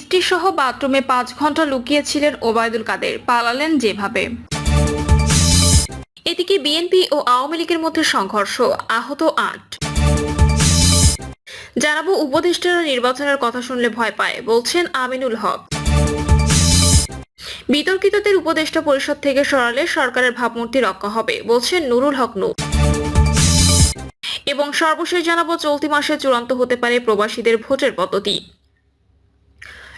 স্ত্রী সহ বাথরুমে পাঁচ ঘণ্টা লুকিয়েছিলেন ওবায়দুল কাদের। পালালেন যেভাবে। এদিকে বিএনপি ও আওয়ামী লীগের মধ্যে সংঘর্ষ, আহত আট। জানাব উপদেষ্টারা নির্বাচনের কথা শুনলে ভয় পায়, বলছেন আমিনুল হক। বিতর্কিতদের উপদেষ্টা পরিষদ থেকে সরালে সরকারের ভাবমূর্তি রক্ষা হবে, বলছেন নুরুল হক নূর। এবং সর্বশেষ জানাব চলতি মাসে চূড়ান্ত হতে পারে প্রবাসীদের ভোটের পদ্ধতি।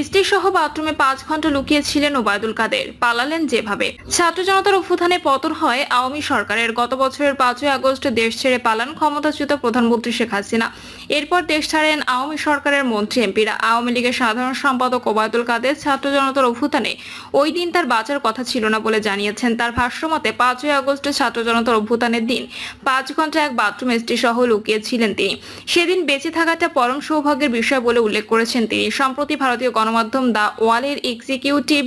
স্ত্রী সহ বাথরুমে পাঁচ ঘণ্টা লুকিয়েছিলেন ওবায়দুল কাদের। পালালেন যেভাবে। ছাত্র জনতার অভ্যুত্থানে পতন হয় আওয়ামী সরকারের। গত বছরের পাঁচই আগস্ট দেশ ছেড়ে পালান ক্ষমতাচ্যুত প্রধানমন্ত্রী শেখ হাসিনা। এরপর দেশ ছাড়েন আওয়ামী সরকারের মন্ত্রী এমপিরা। আওয়ামী লীগের সাধারণ সম্পাদক ওবায়দুল কাদের ছাত্র জনতার অভ্যুত্থানে ওই দিন তার বাঁচার কথা ছিল না বলে জানিয়েছেন। তার ভাষ্যমতে পাঁচই আগস্ট ছাত্র জনতার অভ্যুত্থানের দিন পাঁচ ঘণ্টা এক বাথরুম স্ত্রী সহ লুকিয়েছিলেন তিনি। সেদিন বেঁচে থাকাটা পরম সৌভাগ্যের বিষয় বলে উল্লেখ করেছেন তিনি। সম্প্রতি ভারতীয় গণমাধ্যম দা ওয়ালের এক্সিকিউটিভ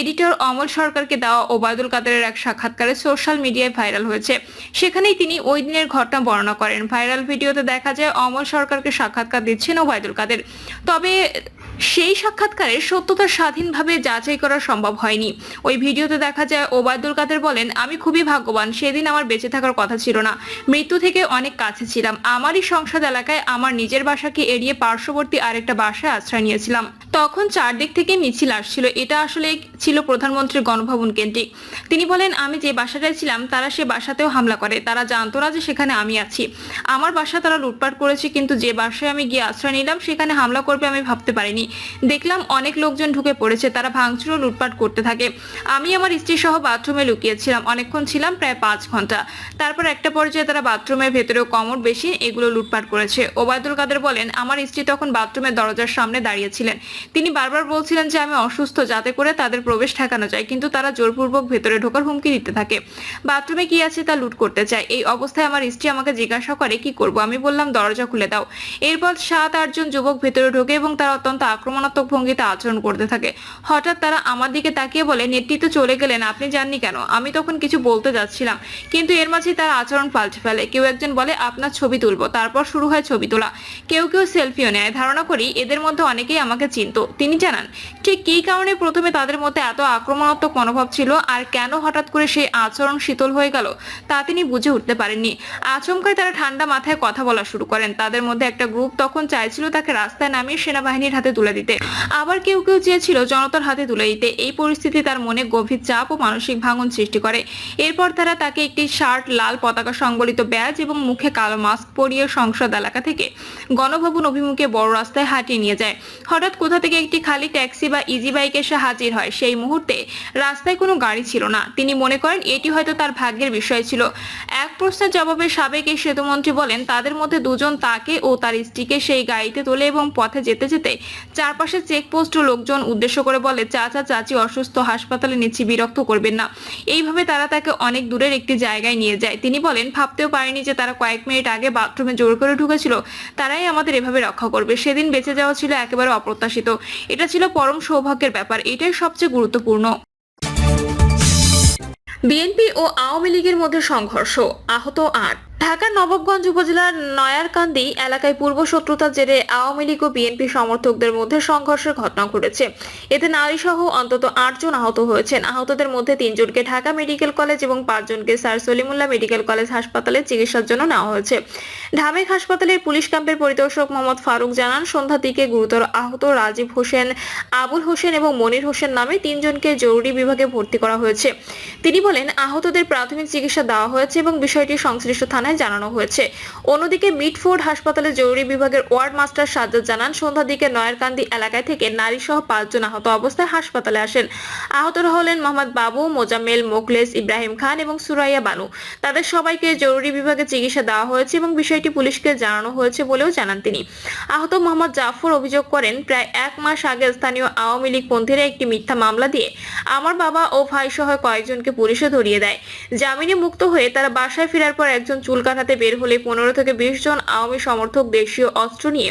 এডিটর অমল সরকারকে দেওয়া ওবায়দুল কাদেরের এক সাক্ষাৎকারে সোশ্যাল মিডিয়ায় ভাইরাল হয়েছে। সেখানেই তিনি ওই দিনের ঘটনা বর্ণনা করেন। ভাইরাল ভিডিওতে দেখা যায় অমল সরকারকে সাক্ষাৎকার দিচ্ছেন ওবায়দুল কাদের। তবে সেই সাক্ষাৎকারের সত্যতা স্বাধীনভাবে যাচাই করা সম্ভব হয়নি। ওই ভিডিওতে দেখা যায় ওবায়দুল কাদের বলেন, আমি খুবই ভাগ্যবান, সেদিন আমার বেঁচে থাকার কথা ছিল না। মৃত্যু থেকে অনেক কাছে ছিলাম। আমারই সংসদ এলাকায় আমার নিজের বাসাকে এড়িয়ে পার্শ্ববর্তী আরেকটা বাসায় আশ্রয় নিয়েছিলাম। তখন চারদিক থেকে মিছিল আসছিল। এটা আসলে ছিল প্রধানমন্ত্রীর গণভবন কেন্দ্রিক। তিনি বলেন, আমি যে বাসাটায় ছিলাম, তারা সে বাসাতেও হামলা করে। তারা জানতো না যে সেখানে আমি আছি। আমার বাসা তারা লুটপাট করেছে, কিন্তু যে বাসায় আমি গিয়ে আশ্রয় নিলাম, সেখানে হামলা করবে আমি ভাবতে পারিনি। দেখলাম অনেক লোকজন ঢুকে পড়েছে, তারা ভাঙচুর ও লুটপাট করতে থাকে। আমি আমার স্ত্রী সহ বাথরুমে লুকিয়েছিলাম। অনেকক্ষণ ছিলাম প্রায় পাঁচ ঘণ্টা। তারপর একটা পর্যায়ে তারা বাথরুমের ভেতরেও কমর বেশি এগুলো লুটপাট করেছে। ওবায়দুল কাদের বলেন, আমার স্ত্রী তখন বাথরুমের দরজার সামনে দাঁড়িয়েছিলেন তিনি বারবার বলছিলেন যে, আমি অসুস্থ, যাতে করে তাদের প্রবেশ ঠেকানো যায়। কিন্তু তারা জোরপূর্বক ভেতরে ঢোকার হুমকি দিতে থাকে। বাথরুমে কি আছে তা লুট করতে চায়। এই অবস্থায় আমার স্ত্রী আমাকে জিজ্ঞাসা করে, কি করব? আমি বললাম, দরজা খুলে দাও। এরপর সাত আটজন যুবক ভেতরে ঢোকে এবং তারা অত্যন্ত আক্রমণাত্মক ভঙ্গিতে আচরণ করতে থাকে। হঠাৎ তারা আমার দিকে তাকিয়ে বলে, নেতৃত্ব চলে গেলেন, আপনি জাননি কেন? আমি তখন কিছু বলতে যাচ্ছিলাম, কিন্তু এর মাঝে তার আচরণ পাল্টে ফেলে। কেউ একজন বলে, আপনার ছবি তুলবো। তারপর শুরু হয় ছবি তোলা। কেউ কেউ সেলফিও নেয়। ধারণা করি, এদের মধ্যে অনেকেই আমাকে চিনতো। তিনি জানান, ঠিক কী কারণে প্রথমে তাদের মধ্যে এত আক্রমণাত্মক মনোভাব ছিল আর কেন হঠাৎ করে সেই আচরণ শীতল হয়ে গেল তা তিনি বুঝে উঠতে পারেননি। আচমকায় তারা ঠান্ডা মাথায় কথা বলা শুরু করেন। তাদের মধ্যে একটা গ্রুপ তখন চাইছিল তাকে রাস্তায় নামিয়ে সেনাবাহিনীর হাতে তুলে দিতে। আবার কেউ কেউ চেয়েছিল জনতার হাতে তুলে দিতে। এই পরিস্থিতি তার মনে গভীর চাপ ও মানসিক ভাঙন সৃষ্টি করে। এরপর তারা তাকে একটি শার্ট, লাল পতাকা সংবলিত ব্যাজ এবং মুখে কালো মাস্ক পরিয়ে সংসদ এলাকা থেকে গণভবন অভিমুখে বড় রাস্তায় হাঁটিয়ে নিয়ে যায়। হঠাৎ কোথা থেকে একটি খালি ট্যাক্সি বা ইজি বাইক এসে হাজির হয়। সেই মুহূর্তে রাস্তায় কোনো গাড়ি ছিল না। তিনি মনে করেন, এটি হয়তো তার ভাগ্যের বিষয় ছিল। প্রশ্নের জবাবে সাবেক এই সেতুমন্ত্রী বলেন, তাদের মধ্যে দুজন তাকে ও তার স্ত্রীকে সেই গাড়িতে তোলে এবং পথে যেতে যেতে চারপাশে চেকপোস্ট ও লোকজন উদ্দেশ্য করে বলে, চাচা, চাচি অসুস্থ, হাসপাতালে নিচ্ছি, বিরক্ত করবেন না। এইভাবে তারা তাকে অনেক দূরের একটি জায়গায় নিয়ে যায়। তিনি বলেন, ভাবতেও পারেনি যে তারা কয়েক মিনিট আগে বাথরুমে জোর করে ঢুকেছিল। তারাই আমাদের এভাবে রক্ষা করবে। সেদিন বেঁচে যাওয়া ছিল একেবারে অপ্রত্যাশিত। এটা ছিল পরম সৌভাগ্যের ব্যাপার। এটাই সবচেয়ে গুরুত্বপূর্ণ। বিএনপি ও আওয়ামী লীগের মধ্যে সংঘর্ষ আহত আট। ঢাকার নবাবগঞ্জ উপজেলার নয়ারকান্দি এলাকায় পূর্ব শত্রুতার জেরে আওয়ামী লীগ ও বিএনপি সমর্থকদের মধ্যে সংঘর্ষের ঘটনা ঘটেছে। এতে নারী সহ অন্তত আটজন আহত হয়েছেন। আহতদের মধ্যে তিনজনকে ঢাকা মেডিকেল কলেজ এবং পাঁচজনকে স্যার সলিমুল্লাহ মেডিকেল কলেজ হাসপাতালে চিকিৎসার জন্য নেওয়া হয়েছে। ঢামেক হাসপাতালের পুলিশ ক্যাম্পের পরিদর্শক মোহাম্মদ ফারুক জানান সন্ধ্যার দিকে গুরুতর আহত রাজীব হোসেন, আবুল হোসেন এবং মনির হোসেন নামে তিনজনকে জরুরি বিভাগে ভর্তি করা হয়েছে। তিনি বলেন, আহতদের প্রাথমিক চিকিৎসা দেওয়া হয়েছে এবং বিষয়টি সংশ্লিষ্ট থানায় জানানো হয়েছে। অন্যদিকে মিটফোর্ড হাসপাতালের জরুরি বিভাগের ওয়ার্ড মাস্টার সাজ্জাদ জানান, সন্ধ্যার দিকে নয়ারকান্দি এলাকায় থেকে নারী সহ পাঁচজন আহত অবস্থায় হাসপাতালে আসেন। আহতরা হলেন মোহাম্মদ বাবু, মোজাম্মেল মোকলেস ইব্রাহিম খান এবং সুরাইয়া বানু। তাদের সবাইকে জরুরি বিভাগে চিকিৎসা দেওয়া হয়েছে এবং বিষয়টি পুলিশকে জানানো হয়েছে বলেও জানান তিনি। আহত মোহাম্মদ জাফর অভিযোগ করেন, প্রায় এক মাস আগে স্থানীয় আওয়ামী লীগ পন্থীরা একটি মিথ্যা মামলা দিয়ে আমার বাবা ও ভাই সহ কয়েকজনকে পুলিশে ধরিয়ে দেয়। জামিনে মুক্ত হয়ে তারা বাসায় ফেরার পর একজন চুল চুল কাটাতে বের হলে পনেরো থেকে বিশ জন আওয়ামী সমর্থক দেশীয় অস্ত্র নিয়ে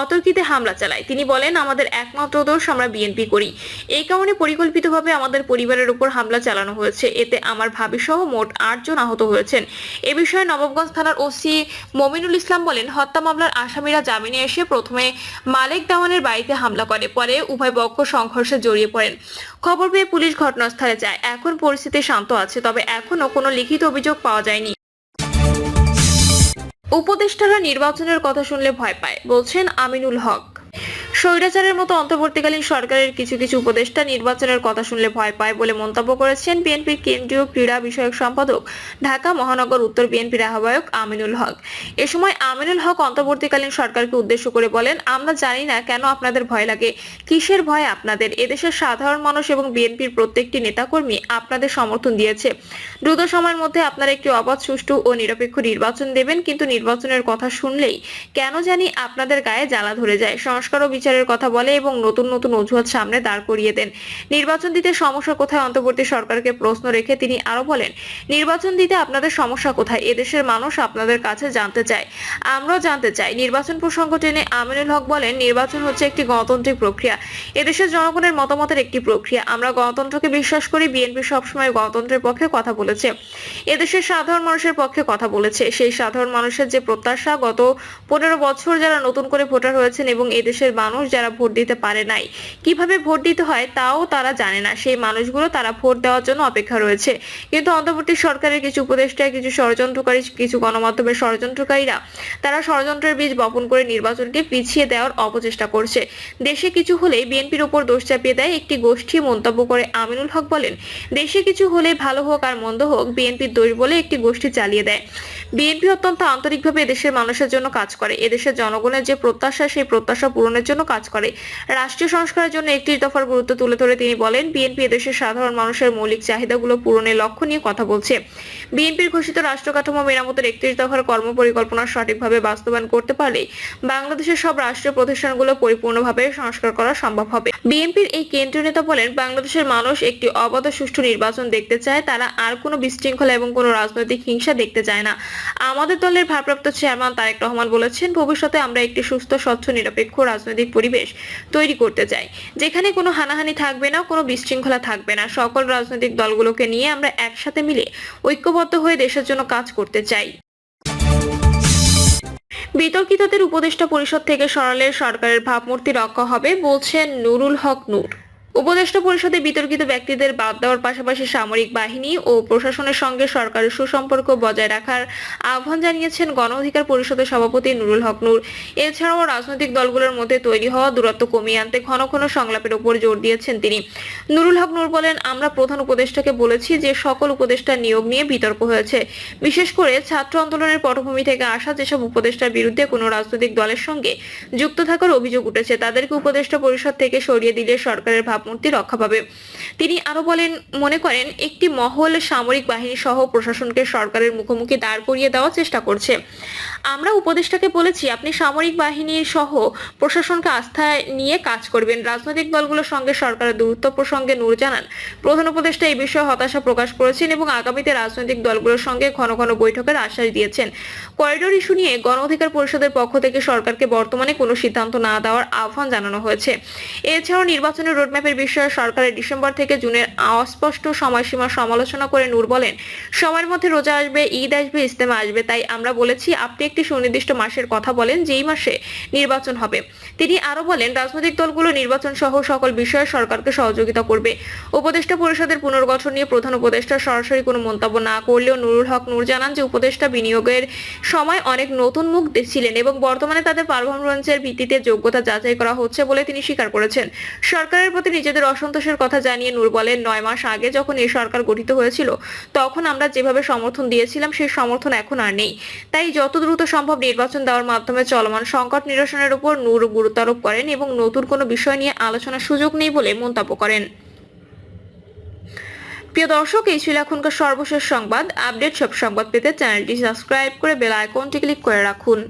অতর্কিতে হামলা চালায়। তিনি বলেন, আমাদের একমাত্র দোষ আমরা বিএনপি করি। এই কারণে পরিকল্পিতভাবে আমাদের পরিবারের উপর হামলা চালানো হয়েছে। এতে আমার ভাবি সহ মোট আটজন আহত হয়েছেন। এ বিষয়ে নবাবগঞ্জ থানার ওসি মমিনুল ইসলাম বলেন, হত্যা মামলার আসামিরা জামিনে এসে প্রথমে মালেক দেওয়ানের বাড়িতে হামলা করে, পরে উভয় পক্ষ সংঘর্ষে জড়িয়ে পড়েন। খবর পেয়ে পুলিশ ঘটনাস্থলে যায়। এখন পরিস্থিতি শান্ত আছে, তবে এখনও কোনো লিখিত অভিযোগ পাওয়া যায়নি। উপদেষ্টারা নির্বাচনের কথা শুনলে ভয় পায়। বলছেন আমিনুল হক। স্বৈরাচারের মতো অন্তর্বর্তীকালীন সরকারের কিছু কিছু উপদেষ্টা নির্বাচনের কথা শুনলে ভয় পায় বলে মন্তব্য করেছেন বিএনপির কেন্দ্রীয় ক্রীড়া বিষয়ক সম্পাদক, ঢাকা মহানগর উত্তর বিএনপির আহ্বায়ক আমিনুল হক। এ সময় আমিনুল হক অন্তর্বর্তীকালীন সরকারকে উদ্দেশ্য করে বলেন, আমরা জানি না কেন আপনাদের ভয় লাগে। কিসের ভয় আপনাদের? এদেশের সাধারণ মানুষ এবং বিএনপির প্রত্যেকটি নেতাকর্মী আপনাদের সমর্থন দিয়েছে। দ্রুত সময়ের মধ্যে আপনারা একটি অবাধ, সুষ্ঠু ও নিরপেক্ষ নির্বাচন দেবেন, কিন্তু নির্বাচনের কথা শুনলেই কেন জানি আপনাদের গায়ে জ্বালা ধরে যায়। সংস্কার ও বিচারের কথা বলে এবং নতুন নতুন অজুহাত সামনে দাঁড় করিয়ে দেন। নির্বাচন দিতে সমস্যা কোথায়? অন্তর্বর্তী সরকারকে প্রশ্ন রেখে তিনি আরও বলেন, নির্বাচন দিতে আপনাদের সমস্যা কোথায়? এদেশের মানুষ আপনাদের কাছে জানতে চায়। আমরাও জানতে চাই। নির্বাচন প্রসঙ্গ টেনে আমিনুল হক বলেন, নির্বাচন হচ্ছে একটি গণতান্ত্রিক প্রক্রিয়া। এদেশের জনগণের মতামতের একটি প্রক্রিয়া। আমরা গণতন্ত্রকে বিশ্বাস করি, বিএনপি সবসময় গণতন্ত্রের পক্ষে কথা বলেছে। এদেশের সাধারণ মানুষের পক্ষে কথা বলেছে। সেই সাধারণ মানুষের যে প্রত্যাশা, গত পনেরো বছর যারা নতুন করে ভোটার হয়েছেন এবং এদেশের মানুষ যারা ভোট দিতে পারে নাই। কীভাবে ভোট দিতে হয় তাও তারা জানে না। সেই মানুষগুলো তারা ভোট দেওয়ার জন্য অপেক্ষা রয়েছে। কিন্তু অন্তর্বর্তী সরকারের কিছু উপদেষ্টা, কিছু ষড়যন্ত্রকারী, কিছু গণমাধ্যমের ষড়যন্ত্রকারীরা, তারা ষড়যন্ত্রের বীজ বপন করে নির্বাচনকে পিছিয়ে দেওয়ার অপচেষ্টা করছে। দেশে কিছু হলে বিএনপির উপর দোষ চাপিয়ে দেয় একটি গোষ্ঠী মন্তব্য করে আমিনুল হক বলেন, দেশে কিছু হলে ভালো হোক আর মন্দ হোক, বিএনপির দোষ বলে একটি গোষ্ঠী চালিয়ে দেয়। বিএনপি অত্যন্ত আন্তরিকভাবে এদেশের মানুষের জন্য কাজ করে। এদেশের জনগণের যে প্রত্যাশা, সেই প্রত্যাশা পূরণের জন্য কাজ করে। রাষ্ট্রীয় সংস্কারের জন্য একটি দফার গুরুত্ব তুলে ধরে তিনি বলেন, বিএনপি এদেশের সাধারণ মানুষের মৌলিক চাহিদাগুলো পূরণের লক্ষ্য নিয়ে কথা বলছে। বিএনপির ঘোষিত রাষ্ট্র কাঠামো মেরামতের একত্রিশ দফার কর্মপরিকল্পনা সঠিকভাবে বাস্তবায়ন করতে পারলে বাংলাদেশের সব রাষ্ট্রীয় প্রতিষ্ঠানগুলো পরিপূর্ণভাবে সংস্কার করা সম্ভব হবে। বিএনপির এই কেন্দ্রীয় নেতা বলেন, বাংলাদেশের মানুষ একটি অবাধ সুষ্ঠু নির্বাচন দেখতে চায়, তারা আর কোনো বিশৃঙ্খলা এবং কোনো রাজনৈতিক হিংসা দেখতে চায় না। আমাদের দলের ভারপ্রাপ্ত চেয়ারম্যান তারেক রহমান বলেছেন, ভবিষ্যতে আমরা একটি সুস্থ, স্বচ্ছ, নিরপেক্ষ রাজনৈতিক পরিবেশ তৈরি করতে চাই, যেখানে কোনো হানাহানি থাকবে না, কোনো বিশৃঙ্খলা থাকবে না। সকল রাজনৈতিক দলগুলোকে নিয়ে আমরা একসাথে মিলে ঐক্যবদ্ধ হয়ে দেশের জন্য কাজ করতে চাই। বিতর্কিতদের উপদেষ্টা পরিষদ থেকে সরালে সরকারের ভাবমূর্তি রক্ষা হবে, বলছেন নুরুল হক নূর। উপদেষ্টা পরিষদে বিতর্কিত ব্যক্তিদের বাদ দেওয়ার পাশাপাশি সামরিক বাহিনী ও প্রশাসনের সঙ্গে সরকারের সুসম্পর্ক বজায় রাখার আহ্বান জানিয়েছেন গণ অধিকার পরিষদের সভাপতি নুরুল হক নূর। এছাড়াও রাজনৈতিক দলগুলোর মধ্যে তৈরি হওয়া দূরত্ব কমিয়ে আনতে ঘন ঘন সংলাপের উপর জোর দিয়েছেন তিনি। নুরুল হক নূর বলেন, আমরা প্রধান উপদেষ্টাকে বলেছি যে সকল উপদেষ্টা নিয়োগ নিয়ে বিতর্ক হয়েছে। বিশেষ করে ছাত্র আন্দোলনের পটভূমি থেকে আসা যেসব উপদেষ্টার বিরুদ্ধে কোনো রাজনৈতিক দলের সঙ্গে যুক্ত থাকার অভিযোগ উঠেছে, তাদেরকে উপদেষ্টা পরিষদ থেকে সরিয়ে দিলে সরকারের ভাবমূর্তি রক্ষা পাবে। তিনি আরও বলেন, মনে করেন, একটি মহল সামরিক বাহিনী সহ প্রশাসনকে সরকারের মুখোমুখি দাঁড় করিয়ে দেওয়ার চেষ্টা করছে। আমরা উপদেষ্টাকে বলেছি, আপনি সামরিক বাহিনী সহ প্রশাসনকে আস্থায় নিয়ে কাজ করবেন। রাজনৈতিক দলগুলোর সঙ্গে সরকারের দূরত্ব প্রসঙ্গে নূর জানান। প্রধান উপদেষ্টা এই বিষয়ে হতাশা প্রকাশ করেছেন এবং আগামীতে রাজনৈতিক দলগুলোর সঙ্গে ঘন ঘন বৈঠকের আশ্বাস দিয়েছেন। করিডোর ইস্যু নিয়ে গণ অধিকার পরিষদের পক্ষ থেকে সরকারকে বর্তমানে কোনো সিদ্ধান্ত না দেওয়ার আহ্বান জানানো হয়েছে। এছাড়াও নির্বাচনের রোডম্যাপের বিষয়ে সরকারের ডিসেম্বর থেকে জুনের অস্পষ্ট সময়সীমা সমালোচনা করে নূর বলেন, সময়ের মধ্যে রোজা আসবে, ঈদ আসবে ইস্তেমা আসবে। তাই আমরা বলেছি, আপনি একটি সুনির্দিষ্ট মাসের কথা বলেন, যেই মাসে নির্বাচন হবে। তিনি আরও বলেন, রাজনৈতিক দলগুলো নির্বাচন সহ সকল বিষয়ে সরকারকে সহযোগিতা করবে। উপদেষ্টা পরিষদের পুনর্গঠন নিয়ে প্রধান উপদেষ্টা সরাসরি কোনো মন্তব্য না করলেও নুরুল হক নূর জানান যে, উপদেষ্টা বিনিয়োগের সময় অনেক নতুন মুখ ছিলেন এবং বর্তমানে তাদের পারফরমেন্সের ভিত্তিতে যোগ্যতা যাচাই করা হচ্ছে বলে তিনি স্বীকার করেছেন। সরকারের প্রতি নিজেদের অসন্তোষের কথা জানিয়ে নূর বলেন, নয় মাস আগে যখন এই সরকার গঠিত হয়েছিল, তখন আমরা যেভাবে সমর্থন দিয়েছিলাম সেই সমর্থন এখন আর নেই। তাই যত দ্রুত সম্ভব নির্বাচন দেওয়ার মাধ্যমে চলমান সংকট নিরসনের উপর নূর গুরুত্বারোপ করেন এবং নতুন কোনো বিষয় নিয়ে আলোচনার সুযোগ নেই বলে মন্তব্য করেন। প্রিয় দর্শক, এই ছিল এখনকার সর্বশেষ সংবাদ। আপডেট সব সংবাদ পেতে চ্যানেলটি সাবস্ক্রাইব করে বেল আইকনটি ক্লিক করে রাখুন।